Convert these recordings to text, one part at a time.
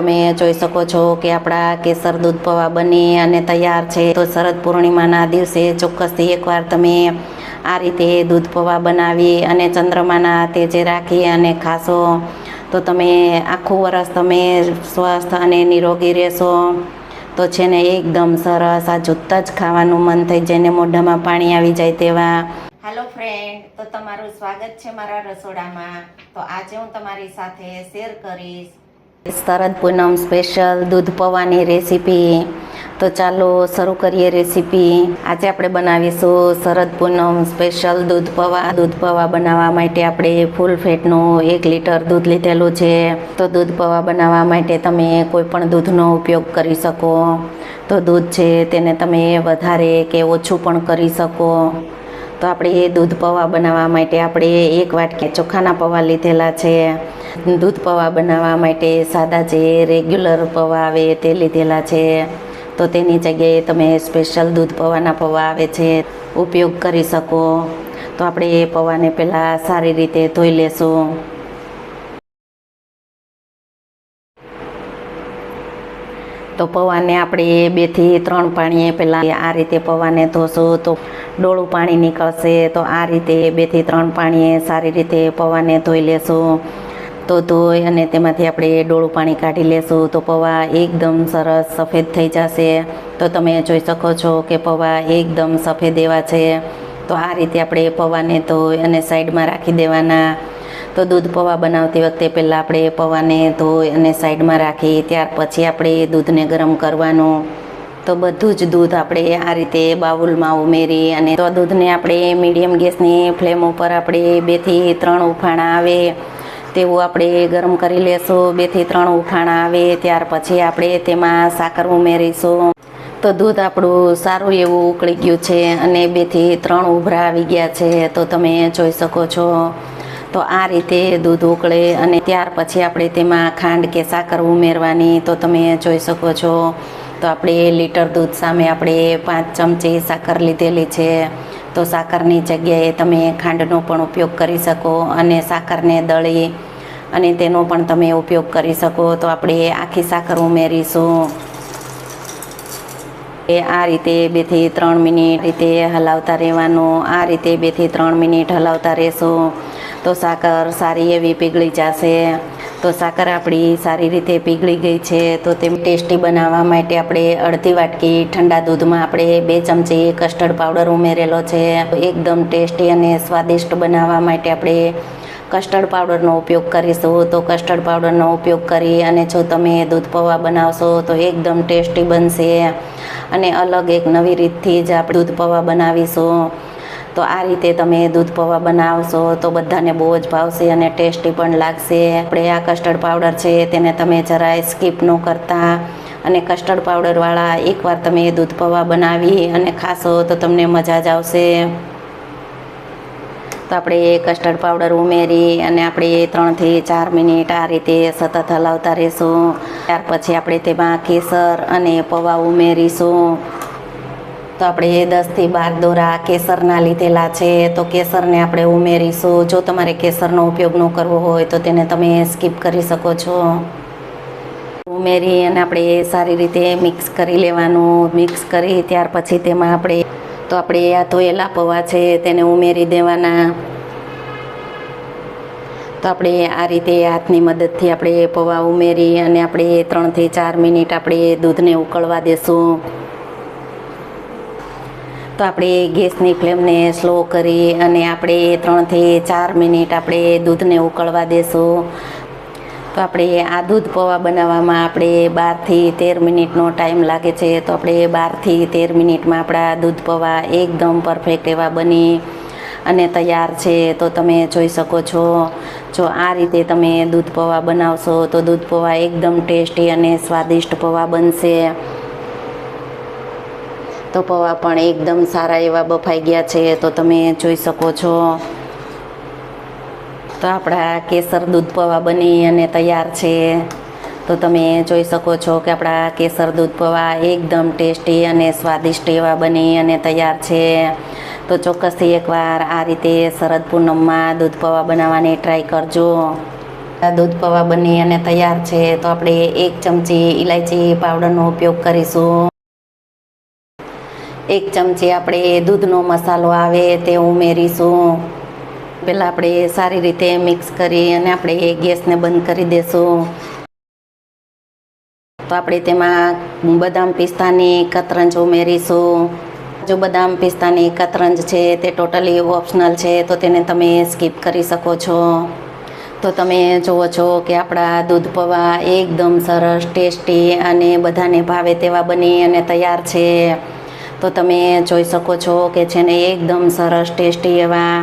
તમે જોઈ શકો છો કે આપણા કેસર દૂધ પૌવા બની અને તૈયાર છે. તો શરદ પૂર્ણિમાના દિવસે ચોક્કસથી એકવાર તમે આ રીતે દૂધ પૌવા બનાવી અને ચંદ્રમાના તેજે રાખી અને ખાશો. તો તમે આખું વરસ તમે સ્વસ્થ અને નિરોગી રહેશો. તો છે ને એકદમ સરસ, આ જોતાં જ ખાવાનું મન થઈ જાય મોઢામાં પાણી આવી જાય તેવા. હાલો ફ્રેન્ડ તો તમારું સ્વાગત છે મારા રસોડામાં. તો આજે હું તમારી સાથે શેર કરીશ શરદ પૂનમ સ્પેશિયલ દૂધ પૌવાની રેસીપી. તો ચાલો શરૂ કરીએ રેસીપી. આજે આપણે બનાવીશું શરદ પૂનમ સ્પેશિયલ દૂધ પૌવા. દૂધ પૌવા બનાવવા માટે આપણે ફૂલ ફેટનું એક લીટર દૂધ લીધેલું છે. તો દૂધ પૌવા બનાવવા માટે તમે કોઈપણ દૂધનો ઉપયોગ કરી શકો. તો દૂધ છે તેને તમે વધારે કે ઓછું પણ કરી શકો. તો આપણે એ દૂધ પૌવા બનાવવા માટે આપણે એક વાટકી ચોખાના પૌવા લીધેલા છે. દૂધ પૌવા બનાવવા માટે સાદા જે રેગ્યુલર પૌવા આવે તે લીધેલા છે. તો તેની જગ્યાએ તમે સ્પેશિયલ દૂધ પૌવાના પૌવા આવે છે, ઉપયોગ કરી શકો. તો આપણે એ પૌવાને પહેલાં સારી રીતે ધોઈ લેશું. તો પૌવાને આપણે બેથી ત્રણ પાણીએ પહેલાં આ રીતે પૌવાને ધોશું તો ડોળું પાણી નીકળશે. તો આ રીતે બેથી ત્રણ પાણીએ સારી રીતે પૌવાને ધોઈ લેશું. તો ધોઈ અને તેમાંથી આપણે ડોળું પાણી કાઢી લેશું. તો પૌવા એકદમ સરસ સફેદ થઈ જશે. તો તમે જોઈ શકો છો કે પૌવા એકદમ સફેદ એવા છે. તો આ રીતે આપણે પૌવાને ધોઈ અને સાઈડમાં રાખી દેવાના. તો દૂધ પૌવા બનાવતી વખતે પહેલાં આપણે પૌવાને ધોઈ અને સાઈડમાં રાખી, ત્યાર પછી આપણે દૂધને ગરમ કરવાનું. તો બધું જ દૂધ આપણે આ રીતે બાઉલમાં ઉમેરી અને તો દૂધને આપણે મીડિયમ ગેસની ફ્લેમ ઉપર આપણે બેથી ત્રણ ઉફાણા આવે તેવું આપણે ગરમ કરી લેશું. બેથી ત્રણ ઉફાણા આવે, ત્યાર પછી આપણે તેમાં સાકર ઉમેરીશું. તો દૂધ આપણું સારું એવું ઉકળી ગયું છે અને બેથી ત્રણ ઉભરા આવી ગયા છે. તો તમે જોઈ શકો છો. તો આ રીતે દૂધ ઉકળે અને ત્યાર પછી આપણે તેમાં ખાંડ કે સાકર ઉમેરવાની તો તમે જોઈ શકો છો. તો આપણે લીટર દૂધ સામે આપણે પાંચ ચમચી સાકર લીધેલી છે. તો સાકરની જગ્યાએ તમે ખાંડનો પણ ઉપયોગ કરી શકો અને સાકરને દળી અને તેનો પણ તમે ઉપયોગ કરી શકો. તો આપણે આખી સાકર ઉમેરીશું. એ આ રીતે બેથી ત્રણ મિનિટ રીતે હલાવતા રહેવાનું. આ રીતે બેથી ત્રણ મિનિટ હલાવતા રહેશું. તો સાકર સારી એવી પીગળી જશે. તો સાકર આપણી સારી રીતે પીગળી ગઈ છે. તો તે ટેસ્ટી બનાવવા માટે આપણે અડધી વાટકી ઠંડા દૂધમાં આપણે બે ચમચી કસ્ટર્ડ પાવડર ઉમેરેલો છે. એકદમ ટેસ્ટી અને સ્વાદિષ્ટ બનાવવા માટે આપણે કસ્ટર્ડ પાવડરનો ઉપયોગ કરીશું. તો કસ્ટર્ડ પાવડરનો ઉપયોગ કરી અને જો તમે દૂધ પૌવા બનાવશો તો એકદમ ટેસ્ટી બનશે. અને અલગ એક નવી રીતથી જ આપણે દૂધ પૌવા બનાવીશું. તો આ રીતે તમે દૂધ પૌવા બનાવશો તો બધાને બહુ જ ભાવશે અને ટેસ્ટી પણ લાગશે. આપણે આ કસ્ટર્ડ પાવડર છે તેને તમે જરાય સ્કીપ ન કરતા. અને કસ્ટર્ડ પાવડરવાળા એકવાર તમે દૂધ પૌવા બનાવી અને ખાશો તો તમને મજા જ આવશે. તો આપણે કસ્ટર્ડ પાવડર ઉમેરી અને આપણે ત્રણથી ચાર મિનિટ આ રીતે સતત હલાવતા રહીશું. ત્યાર પછી આપણે તેમાં કેસર અને પૌવા ઉમેરીશું. તો આપણે દસથી બાર દોરા કેસરના લીધેલા છે, તો કેસરને આપણે ઉમેરીશું. જો તમારે કેસરનો ઉપયોગ ન કરવો હોય, તો તેને તમે સ્કીપ કરી શકો છો. ઉમેરી અને આપણે સારી રીતે મિક્સ કરી લેવાનું. મિક્સ કરી ત્યાર પછી તેમાં આપણે, તો આપણે આ ધોયેલા પૌવા છે, તેને ઉમેરી દેવાના. તો આપણે આ રીતે હાથની મદદથી આપણે પૌવા ઉમેરી અને આપણે ત્રણથી ચાર મિનિટ આપણે દૂધને ઉકળવા દેશું. તો આપણે ગેસની ફ્લેમને સ્લો કરી અને આપણે ત્રણથી ચાર મિનિટ આપણે દૂધને ઉકળવા દેશું. તો આપણે આ દૂધ પૌવા બનાવવામાં આપણે બારથી તેર મિનિટનો ટાઈમ લાગે છે. તો આપણે બારથી તેર મિનિટમાં આપણા દૂધ પૌવા એકદમ પરફેક્ટ એવા બની અને તૈયાર છે. તો તમે જોઈ શકો છો, જો આ રીતે તમે દૂધ પૌવા બનાવશો તો દૂધ પૌવા એકદમ ટેસ્ટી અને સ્વાદિષ્ટ પૌવા બનશે. તો પૌવા પણ એકદમ સારા એવા બફાઈ ગયા છે, તો તમે જોઈ શકો છો. તો આપણા કેસર દૂધ પૌવા બની અને તૈયાર છે. તો તમે જોઈ શકો છો કે આપણા કેસર દૂધ પૌવા એકદમ ટેસ્ટી અને સ્વાદિષ્ટ એવા બની અને તૈયાર છે. તો ચોક્કસથી એકવાર આ રીતે શરદ પૂનમમાં દૂધ પૌવા બનાવવાની ટ્રાય કરજો. દૂધ પૌવા બની અને તૈયાર છે, તો આપણે એક ચમચી ઇલાયચી પાવડરનો ઉપયોગ કરીશું. એક ચમચી આપણે દૂધનો મસાલો આવે તે ઉમેરીશું. પહેલાં આપણે સારી રીતે મિક્સ કરી અને આપણે ગેસને બંધ કરી દઈશું તો આપણે તેમાં બદામ પિસ્તાની કતરંજ ઉમેરીશું. જો બદામ પિસ્તાની કતરંજ છે તે ટોટલી ઓપ્શનલ છે, તો તેને તમે સ્કીપ કરી શકો છો. તો તમે જુઓ છો કે આપણા દૂધ પૌવા એકદમ સરસ, ટેસ્ટી અને બધાને ભાવે તેવા બની અને તૈયાર છે. તો તમે જોઈ શકો છો કે છે ને એકદમ સરસ ટેસ્ટી એવા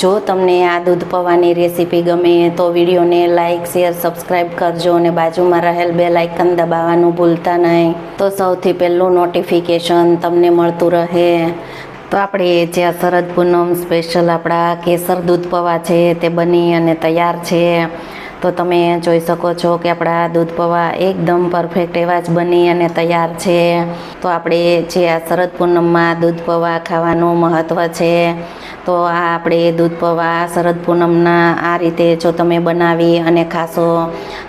જો તમને આ દૂધ પૌવાની રેસીપી ગમે તો વિડીયોને લાઇક શેર, સબસ્ક્રાઈબ કરજો અને બાજુમાં રહેલ બે લાઇકન દબાવવાનું ભૂલતા નહીં. તો સૌથી પહેલું નોટિફિકેશન તમને મળતું રહે. તો આપણે જે આ શરદ પૂનમ સ્પેશિયલ આપણા કેસર દૂધ પૌવા છે તે બની અને તૈયાર છે. તો તમે જોઈ શકો છો કે આપણા દૂધ પૌવા એકદમ પરફેક્ટ એવા જ બની અને તૈયાર છે. તો આપણે જે આ શરદ પૂનમમાં દૂધ પૌવા ખાવાનું મહત્ત્વ છે, તો આ આપણે દૂધ પૌવા શરદ પૂનમના આ રીતે જો તમે બનાવી અને ખાશો,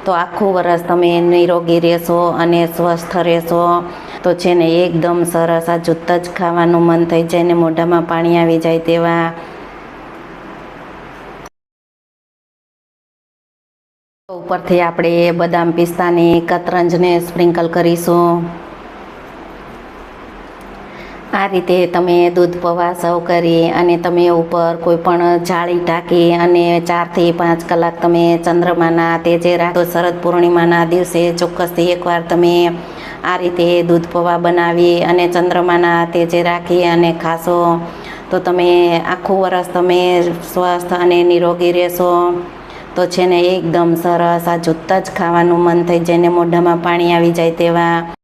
તો આખું વરસ તમે નિરોગી રહેશો અને સ્વસ્થ રહેશો. તો છે ને એકદમ સરસ આ જૂત જ ખાવાનું મન થઈ જાય ને મોઢામાં પાણી આવી જાય તેવા ઉપરથી આપણે બદામ પિસ્તાની કતરંજને સ્પ્રિંકલ કરીશું. આ રીતે તમે દૂધ પવા સર્વ કરી અને તમે ઉપર કોઈ પણ જાળી ટાંકી અને ચારથી પાંચ કલાક તમે ચંદ્રમાના તેજે રાખો. શરદ પૂર્ણિમાના દિવસે ચોક્કસથી એકવાર તમે આ રીતે દૂધ પવા બનાવી અને ચંદ્રમાના તેજે રાખી અને ખાશો. તો તમે આખું વરસ તમે સ્વસ્થ અને નિરોગી રહેશો. તો છે ને એકદમ સરસ, આ જૂતા જ ખાવાનું મન થઈ જાય મોઢામાં પાણી આવી જાય તેવા.